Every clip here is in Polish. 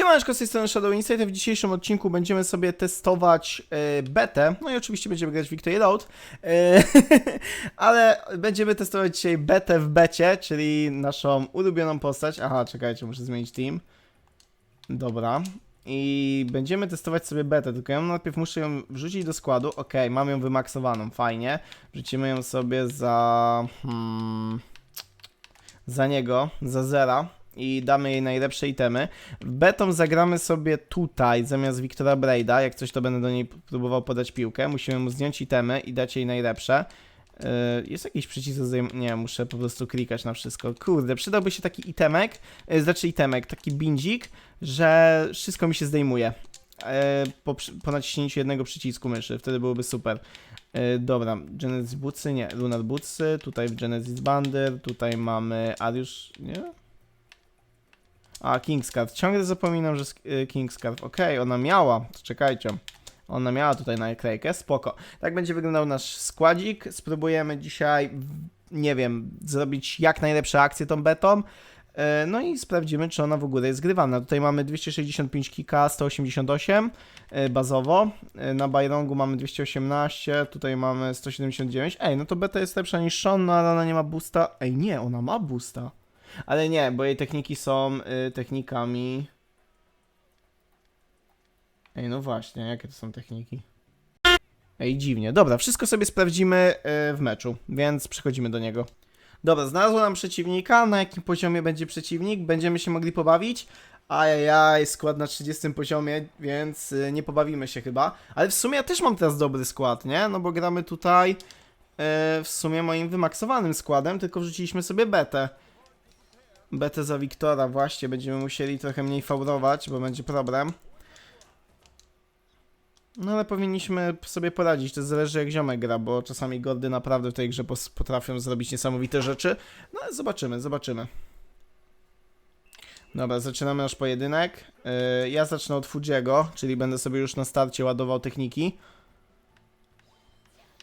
Siemaneczko, z tej strony Shadow Insight, w dzisiejszym odcinku będziemy sobie testować e, betę, no i oczywiście będziemy grać Victory Road, e, ale będziemy testować dzisiaj betę w becie, czyli naszą ulubioną postać, aha, czekajcie, muszę zmienić team, dobra, i będziemy testować sobie betę, tylko ja najpierw muszę ją wrzucić do składu, ok, mam ją wymaksowaną, fajnie, wrzucimy ją sobie za, hmm, za niego, za zera i damy jej najlepsze itemy. Betą zagramy sobie tutaj zamiast Wiktora Braida. Jak coś, to będę do niej próbował podać piłkę. Musimy mu zdjąć itemy i dać jej najlepsze. Yy, jest jakiś przycisk do Nie, muszę po prostu klikać na wszystko. Kurde, przydałby się taki itemek, yy, znaczy itemek, taki bindzik, że wszystko mi się zdejmuje. Yy, po, po naciśnięciu jednego przycisku myszy, wtedy byłoby super. Dobra, Genesis Bootsy, nie, Lunar Bootsy, tutaj w Genesis Banner, tutaj mamy Ariusz, nie? A, Kingscard. Ciągle zapominam, że y, Kingscard. Okej, ona miała. Czekajcie. Ona miała tutaj naklejkę. Spoko. Tak będzie wyglądał nasz składzik. Spróbujemy dzisiaj, nie wiem, zrobić jak najlepsze akcje tą betą. E, No i sprawdzimy, czy ona w ogóle jest grywana. Tutaj mamy 265 kika, 188 e, bazowo. E, Na Byrongu mamy 218, tutaj mamy 179. Ej, no to beta jest lepsza niż Sean, no ale ona nie ma boosta. Ej, nie, ona ma boosta. Ale nie, bo jej techniki są y, technikami. Ej, no właśnie, jakie to są techniki? Ej, dziwnie. Dobra, wszystko sobie sprawdzimy y, w meczu, więc przechodzimy do niego. Dobra, znalazło nam przeciwnika. Na jakim poziomie będzie przeciwnik? Będziemy się mogli pobawić. Ajajaj, skład na 30 poziomie, więc y, nie pobawimy się chyba. Ale w sumie ja też mam teraz dobry skład, nie? No bo gramy tutaj y, w sumie moim wymaksowanym składem, tylko wrzuciliśmy sobie betę. Betę za Wiktora, właśnie, będziemy musieli trochę mniej faulować, bo będzie problem. No ale powinniśmy sobie poradzić, to zależy jak ziomek gra, bo czasami gordy naprawdę w tej grze potrafią zrobić niesamowite rzeczy. No ale zobaczymy, zobaczymy. Dobra, zaczynamy nasz pojedynek. Yy, ja zacznę od Fujiego, czyli będę sobie już na starcie ładował techniki.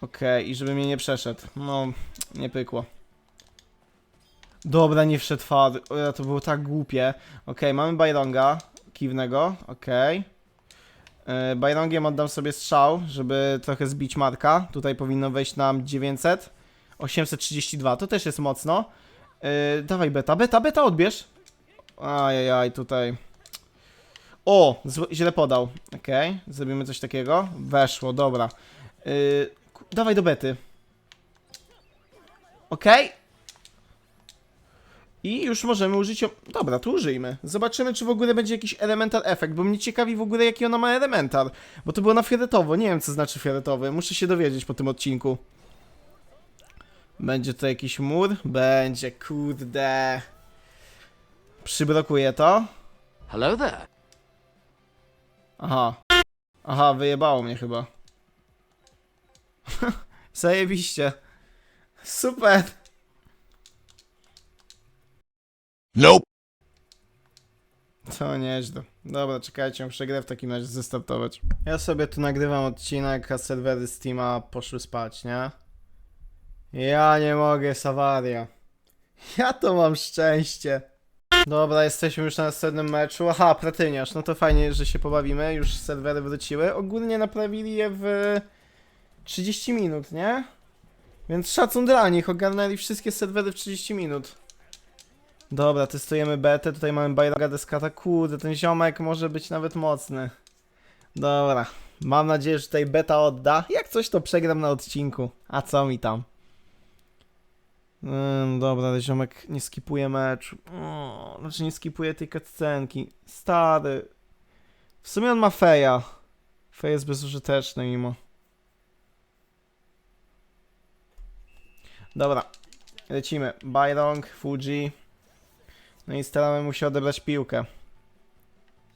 Okej, i żeby mnie nie przeszedł. No, nie pykło. Dobra, nie wszedł ja, to było tak głupie. Okej, mamy Byronga, kiwnego, okej. Okay. Byrongiem oddam sobie strzał, żeby trochę zbić marka. Tutaj powinno wejść nam 900. 832, to też jest mocno. Yy, dawaj beta, beta, beta odbierz. Ajajaj, tutaj. O, źle podał. Okej, okay. zrobimy coś takiego. Weszło, dobra. Yy, dawaj do bety. Okej. Okay. I już możemy użyć. o- Dobra, to użyjmy. Zobaczymy, czy w ogóle będzie jakiś elemental efekt, bo mnie ciekawi w ogóle, jaki ona ma elemental. Bo to było na fioletowo. Nie wiem, co znaczy fioletowy. Muszę się dowiedzieć po tym odcinku. Będzie to jakiś mur? Będzie, kurde. Przyblokuję to. Hello there. Aha. Aha, wyjebało mnie chyba. Zajebiście. Super. Nope. To nieźle. Dobra, czekajcie, muszę grę w takim razie zestartować. Ja sobie tu nagrywam odcinek, a serwery Steama poszły spać, nie? Ja nie mogę, jest awaria. Ja to mam szczęście. Dobra, jesteśmy już na następnym meczu. Aha, Pratyniarz, no to fajnie, że się pobawimy. Już serwery wróciły. Ogólnie naprawili je w 30 minut, nie? Więc szacun dla nich, ogarnęli wszystkie serwery w 30 minut. Dobra, testujemy betę, tutaj mamy Bajraga Deskata, kurde, ten ziomek może być nawet mocny. Dobra, mam nadzieję, że tutaj beta odda. Jak coś to przegram na odcinku, a co mi tam? Ym, dobra, ziomek nie skipuje meczu. Znaczy nie skipuje tej cutscenki. Stary. W sumie on ma feja. Fej jest bezużyteczny mimo. Dobra, lecimy. Byrong, Fuji. No i staramy mu się odebrać piłkę.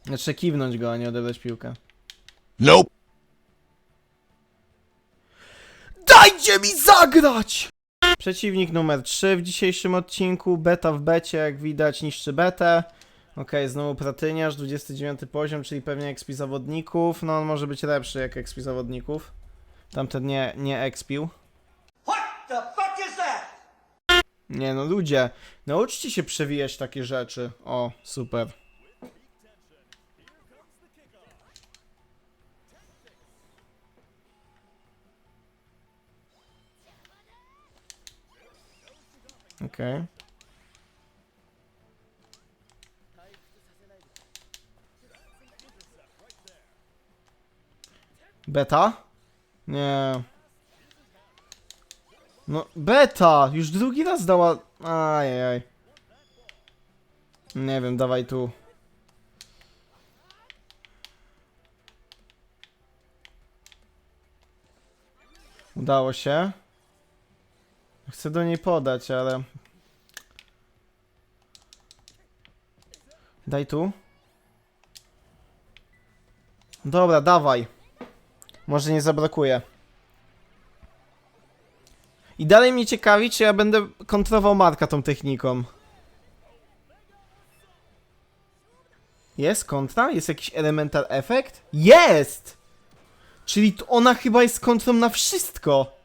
Znaczy kiwnąć go, a nie odebrać piłkę. Nope. Dajcie mi zagrać! Przeciwnik numer 3 w dzisiejszym odcinku. Beta w becie, jak widać, niszczy betę. Okej, znowu Pratyniarz, 29 poziom, czyli pewnie expi zawodników. No on może być lepszy jak expi zawodników. Tamten nie, nie expił. What the fuck? Nie no, ludzie, nauczcie się przewijać takie rzeczy. O, super. Okej. Okay. Beta? Nie. No, beta! Już drugi raz dała... Ajajaj. Nie wiem, dawaj tu. Udało się. Chcę do niej podać, ale... Daj tu. Dobra, dawaj. Może nie zabrakuje. I dalej mnie ciekawi, czy ja będę kontrował Marka tą techniką. Jest kontra? Jest jakiś elemental efekt? Jest! Czyli to ona chyba jest kontrą na wszystko.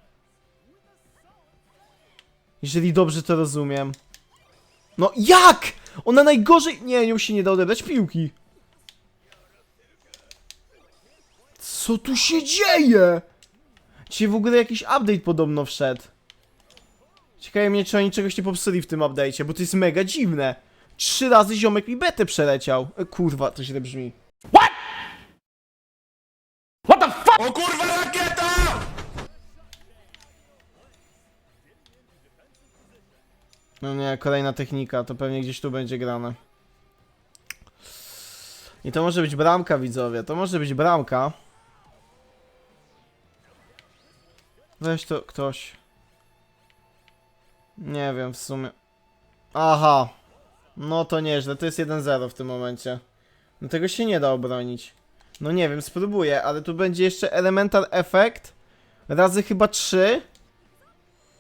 Jeżeli dobrze to rozumiem. No jak? Ona najgorzej... Nie, nią się nie da odebrać piłki. Co tu się dzieje? Dzisiaj w ogóle jakiś update podobno wszedł. Ciekawe mnie, czy oni czegoś nie popsuli w tym update'cie, bo to jest mega dziwne. Trzy razy ziomek mi betę przeleciał. E, kurwa, to źle brzmi. O kurwa rakieta! No nie, kolejna technika, to pewnie gdzieś tu będzie grane. I to może być bramka, widzowie, to może być bramka. Weź to ktoś. Nie wiem, w sumie. Aha. No to nieźle, to jest 1-0 w tym momencie. No tego się nie da obronić. No nie wiem, spróbuję, ale tu będzie jeszcze elemental effect. Razy chyba 3.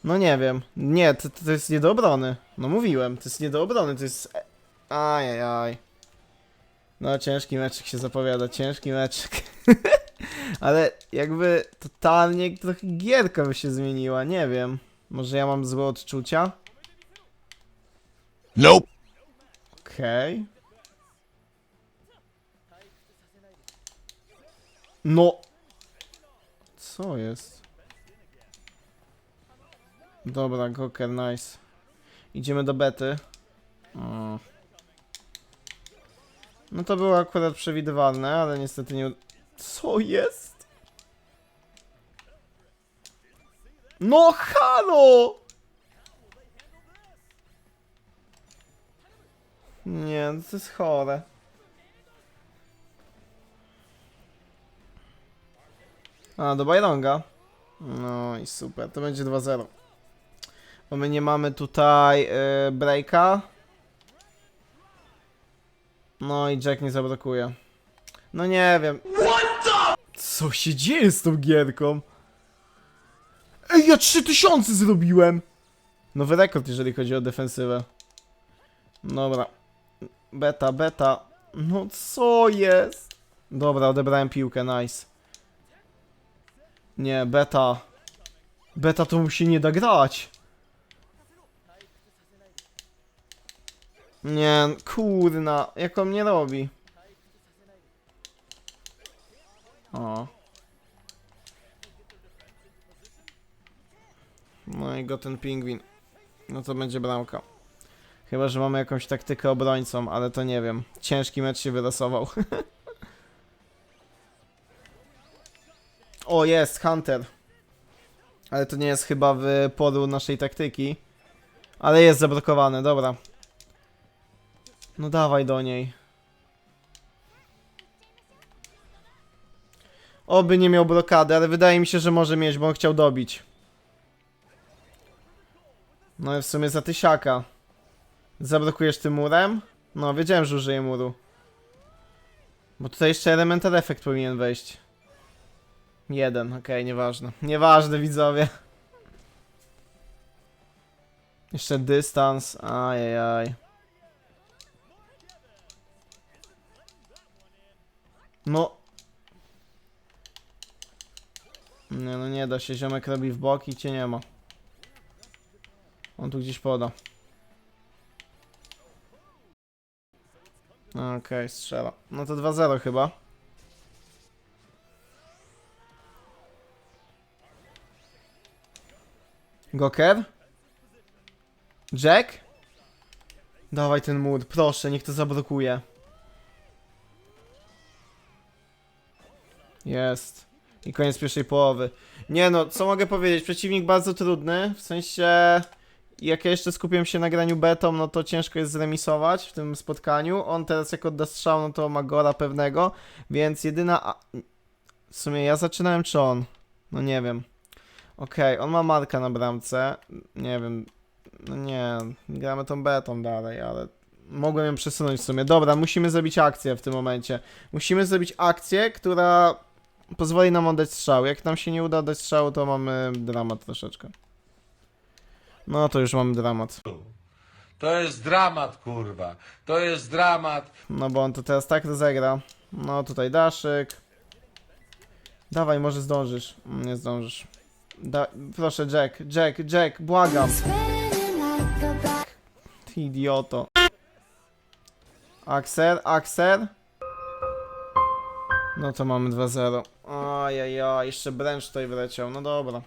No nie wiem. Nie, to, to jest nie do obrony. No mówiłem, to jest nie do obrony, to jest... e- Ajajaj. No ciężki meczek się zapowiada, ciężki meczek. Ale jakby totalnie trochę gierka by się zmieniła, nie wiem. Może ja mam złe odczucia? Nope. Okej. No. Co jest? Dobra, Goker, nice. Idziemy do bety. O. No to było akurat przewidywalne, ale niestety nie... Co jest? No halo! Nie, to jest chore. A, do Bajronga. No i super, to będzie 2-0. Bo my nie mamy tutaj yy, breaka. No i Jack nie zablokuje. No nie wiem. Co się dzieje z tą gierką? Ej, ja 3000 zrobiłem! Nowy rekord, jeżeli chodzi o defensywę. Dobra. Beta, beta. No co jest? Dobra, odebrałem piłkę, nice. Nie, beta. Beta to mu się nie da grać. Nie, kurna, jak on mnie robi. O. No i go ten pingwin. No to będzie bramka. Chyba, że mamy jakąś taktykę obrońcą, ale to nie wiem. Ciężki mecz się wylosował. o, jest, Hunter. Ale to nie jest chyba w naszej taktyki. Ale jest zablokowane, dobra. No dawaj do niej. Oby nie miał blokady, ale wydaje mi się, że może mieć, bo on chciał dobić. No i w sumie za tysiaka. Zablokujesz tym murem? No, wiedziałem, że użyję muru. Bo tutaj jeszcze elemental effect powinien wejść. Jeden, okej, nieważne. Nieważne, widzowie. Jeszcze dystans, ajajaj. No. Nie, no nie da się, ziomek robi w bok i cię nie ma. On tu gdzieś poda. Okej, strzela. No to 2-0 chyba. Goker? Jack? Dawaj ten mur, proszę, niech to zablokuje. Jest. I koniec pierwszej połowy. Nie no, co mogę powiedzieć? Przeciwnik bardzo trudny, w sensie... Jak ja jeszcze skupiłem się na graniu betą, no to ciężko jest zremisować w tym spotkaniu. On teraz jak odda strzał, no to ma gola pewnego, więc jedyna... W sumie ja zaczynałem czy on? No nie wiem. Okej, on ma marka na bramce. Nie wiem. No nie, gramy tą betą dalej, ale mogłem ją przesunąć w sumie. Dobra, musimy zrobić akcję w tym momencie. Musimy zrobić akcję, która pozwoli nam oddać strzał. Jak nam się nie uda oddać strzału, to mamy dramat troszeczkę. No to już mamy dramat. To jest dramat, kurwa. To jest dramat. No bo on to teraz tak rozegra. No tutaj daszyk. Dawaj, może zdążysz. Mm, Nie zdążysz. Da proszę, Jack, Jack, Jack, błagam. Ty idioto. Axel, Axel. No to mamy 2-0. Ajajaj, jeszcze Branch tutaj wleciał. No dobra.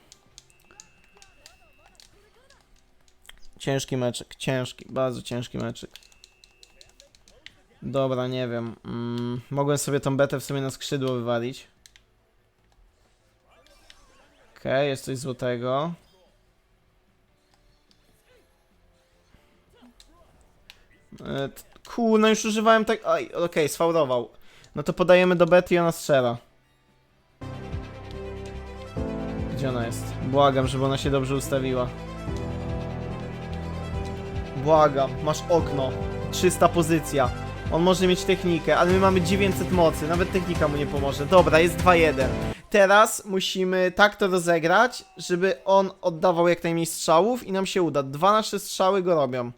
Ciężki meczek, ciężki, bardzo ciężki meczek. Dobra, nie wiem. Mm, mogłem sobie tą betę w sumie na skrzydło wywalić. Okej, jest coś złotego. E, Ku, no już używałem tak. Oj, okej, sfaulował. No to podajemy do bety i ona strzela. Gdzie ona jest? Błagam, żeby ona się dobrze ustawiła. Błagam, masz okno. 300 pozycja. On może mieć technikę, ale my mamy 900 mocy, nawet technika mu nie pomoże. Dobra, jest 2-1. Teraz musimy tak to rozegrać, żeby on oddawał jak najmniej strzałów i nam się uda. Dwa nasze strzały go robią.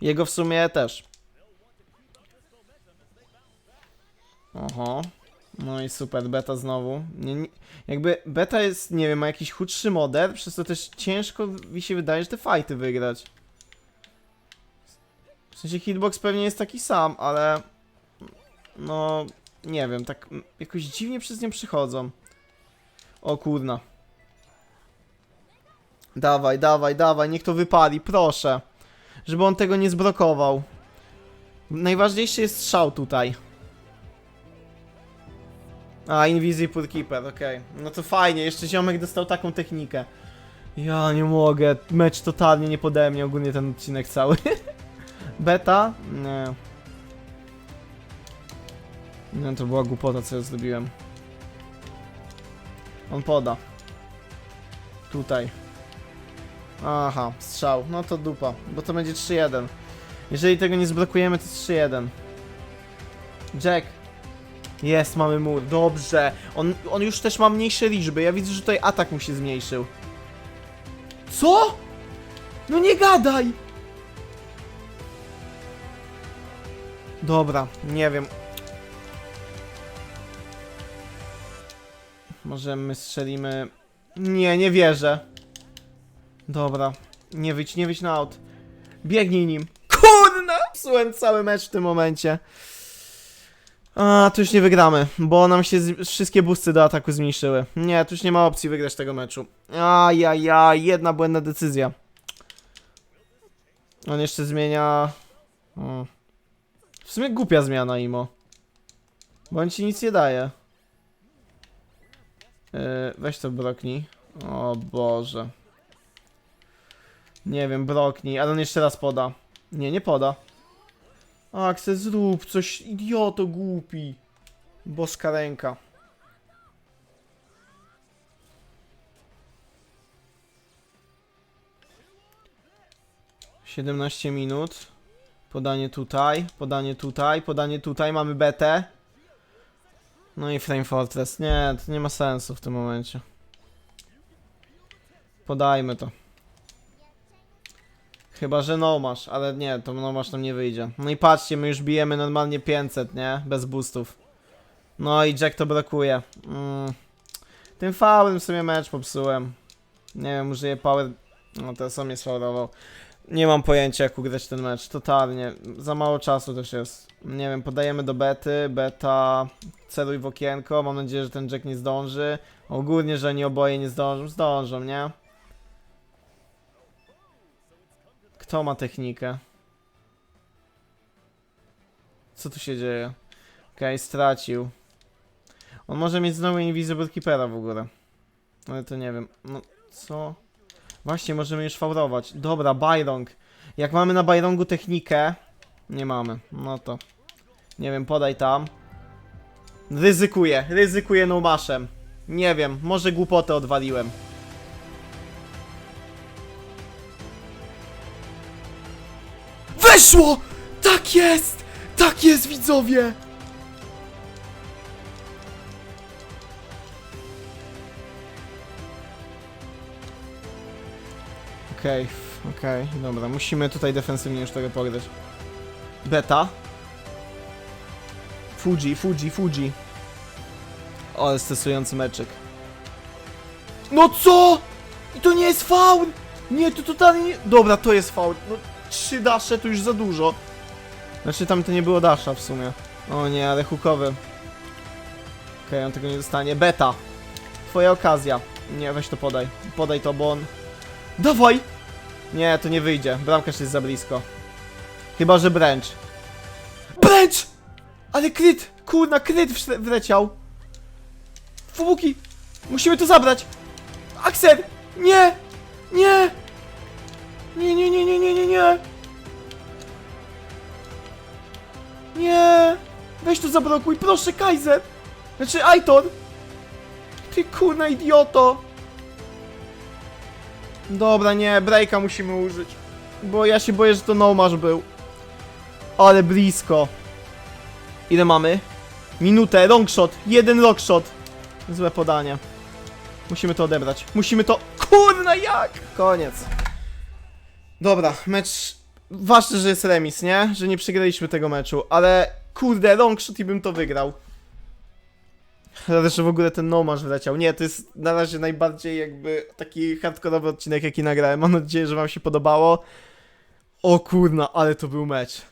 Jego w sumie też. Oho. No i super, beta znowu. Nie, nie, jakby beta jest, nie wiem, ma jakiś chudszy model, przez to też ciężko mi się wydaje, że te fighty wygrać. W sensie hitbox pewnie jest taki sam, ale no nie wiem, tak jakoś dziwnie przez nie przychodzą. O kurna. Dawaj, dawaj, dawaj, niech to wypali, proszę. Żeby on tego nie zblokował. Najważniejszy jest strzał tutaj. A, Invisible Keeper, okej. No to fajnie, jeszcze ziomek dostał taką technikę. Ja nie mogę, mecz totalnie nie pode mnie, ogólnie ten odcinek cały. Beta? Nie. Nie, to była głupota, co ja zrobiłem. On poda. Tutaj. Aha, strzał. No to dupa, bo to będzie 3-1. Jeżeli tego nie zblokujemy, to jest 3-1. Jack. Jest, mamy mur. Dobrze. On, on już też ma mniejsze liczby. Ja widzę, że tutaj atak mu się zmniejszył. Co? No nie gadaj! Dobra, nie wiem. Może my strzelimy... Nie, nie wierzę. Dobra. Nie wyjdź, nie wyjdź na aut. Biegnij nim. Kurna! Psułem cały mecz w tym momencie. A, tu już nie wygramy, bo nam się wszystkie busty do ataku zmniejszyły. Nie, tu już nie ma opcji wygrać tego meczu. Ajajaj, jedna błędna decyzja. On jeszcze zmienia... O. W sumie głupia zmiana, Imo. Bo on ci nic nie daje. Yy, weź to broknij. O Boże. Nie wiem, broknij, ale on jeszcze raz poda. Nie, nie poda. Akse, zrób coś, idioto głupi. Boska ręka. Siedemnaście minut. Podanie tutaj, podanie tutaj, podanie tutaj, mamy betę. No i Frame Fortress. Nie, to nie ma sensu w tym momencie. Podajmy to. Chyba, że no masz, ale nie, to no masz nam nie wyjdzie. No i patrzcie, my już bijemy normalnie 500, nie? Bez boostów. No i Jack to brakuje. Mm. Tym faulem sobie mecz popsułem. Nie wiem, użyję power... No teraz on mnie sfaulował. Nie mam pojęcia jak ugrać ten mecz, totalnie. Za mało czasu też jest. Nie wiem, podajemy do bety, beta celuj w okienko, mam nadzieję, że ten Jack nie zdąży. Ogólnie, że oni oboje nie zdążą, zdążą, nie? Kto ma technikę? Co tu się dzieje? Okej, stracił. On może mieć znowu Invisible Keepera w ogóle. Ale to nie wiem. No, co? Właśnie, możemy już faurować. Dobra, Byrong. Jak mamy na Byrongu technikę... Nie mamy. No to... Nie wiem, podaj tam. Ryzykuję. Ryzykuję nomaszem. Nie wiem, może głupotę odwaliłem. Weszło! Tak jest! Tak jest, widzowie! Okej, f- okej, dobra, musimy tutaj defensywnie już tego pograć. Beta. Fuji, Fuji, Fuji. O, ale stresujący meczyk. No co? I to nie jest faul! Nie, to totalnie nie... Dobra, to jest faul. No, trzy dasze to już za dużo. Znaczy tam to nie było dasza w sumie. O nie, ale hukowy. Okej, on tego nie dostanie. Beta. Twoja okazja. Nie, weź to podaj. Podaj to, bo on... Dawaj! Nie, to nie wyjdzie. Bramkarz jest za blisko. Chyba, że Branch. Branch! Ale kryt! Kurna, kryt wleciał. Fubuki! Musimy to zabrać! Axel! Nie! Nie! Nie, nie, nie, nie, nie, nie, nie! Nie! Weź to zablokuj, proszę, Kaiser! Znaczy, Aitor! Ty kurna idioto! Dobra, nie, breaka musimy użyć. Bo ja się boję, że to no był. Ale blisko. Ile mamy? Minutę, long shot, jeden long shot. Złe podanie. Musimy to odebrać. Musimy to... Kurna, jak? Koniec. Dobra, mecz... Ważne, że jest remis, nie? Że nie przegraliśmy tego meczu, ale... Kurde, long shot i bym to wygrał. Ale że w ogóle ten nomarz wleciał. Nie, to jest na razie najbardziej jakby taki hardkorowy odcinek, jaki nagrałem. Mam nadzieję, że wam się podobało. O kurna, ale to był mecz.